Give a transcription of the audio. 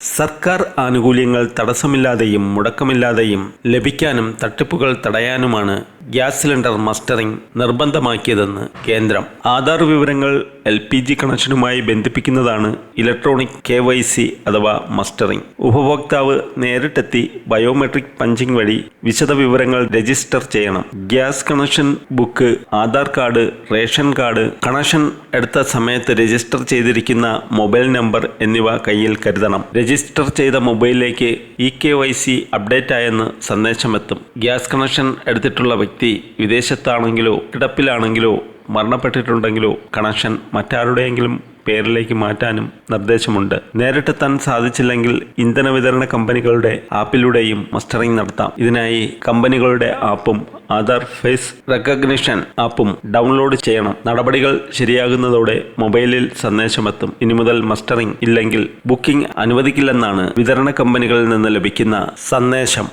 സർക്കാർ ആനുകൂല്യങ്ങൾ തടസ്സമില്ലാതെയും മുടക്കമില്ലാതെയും ലഭിക്കാനും തട്ടിപ്പുകൾ തടയാനുമാണ് ഗ്യാസ് സിലിണ്ടർ മസ്റ്ററിംഗ് നിർബന്ധമാക്കിയതെന്ന് കേന്ദ്രം. ആധാർ വിവരങ്ങൾ എൽ പി ജി കണക്ഷനുമായി ബന്ധിപ്പിക്കുന്നതാണ് ഇലക്ട്രോണിക് കെ വൈ സി അഥവാ മസ്റ്ററിംഗ്. ഉപഭോക്താവ് നേരിട്ടെത്തി ബയോമെട്രിക് പഞ്ചിംഗ് വഴി വിശദ വിവരങ്ങൾ രജിസ്റ്റർ ചെയ്യണം. Gas connection book Aadhaar card ration card connection എടുത്ത സമയത്ത് രജിസ്റ്റർ ചെയ്തിരിക്കുന്ന മൊബൈൽ നമ്പർ എന്നിവ കയ്യിൽ കരുതണം. രജിസ്റ്റർ ചെയ്ത മൊബൈലിലേക്ക് E K Y C update ആയെന്ന് സന്ദേശമെത്തും. ഗ്യാസ് കണക്ഷൻ എടുത്തിട്ടുള്ള വ്യക്തി വിദേശത്താണെങ്കിലോ കിടപ്പിലാണെങ്കിലോ മരണപ്പെട്ടിട്ടുണ്ടെങ്കിലോ കണക്ഷൻ മറ്റാരുടെയെങ്കിലും പേരിലേക്ക് മാറ്റാനും നിർദ്ദേശമുണ്ട്. നേരിട്ടെത്താൻ സാധിച്ചില്ലെങ്കിൽ ഇന്ധന വിതരണ കമ്പനികളുടെ ആപ്പിലൂടെയും മസ്റ്ററിംഗ് നടത്താം. ഇതിനായി കമ്പനികളുടെ ആപ്പും ആധാർ ഫേസ് റെക്കഗ്നിഷൻ ആപ്പും ഡൗൺലോഡ് ചെയ്യണം. നടപടികൾ ശരിയാകുന്നതോടെ മൊബൈലിൽ സന്ദേശമെത്തും. ഇനി മുതൽ മസ്റ്ററിംഗ് ഇല്ലെങ്കിൽ ബുക്കിംഗ് അനുവദിക്കില്ലെന്നാണ് വിതരണ കമ്പനികളിൽ നിന്ന് ലഭിക്കുന്ന സന്ദേശം.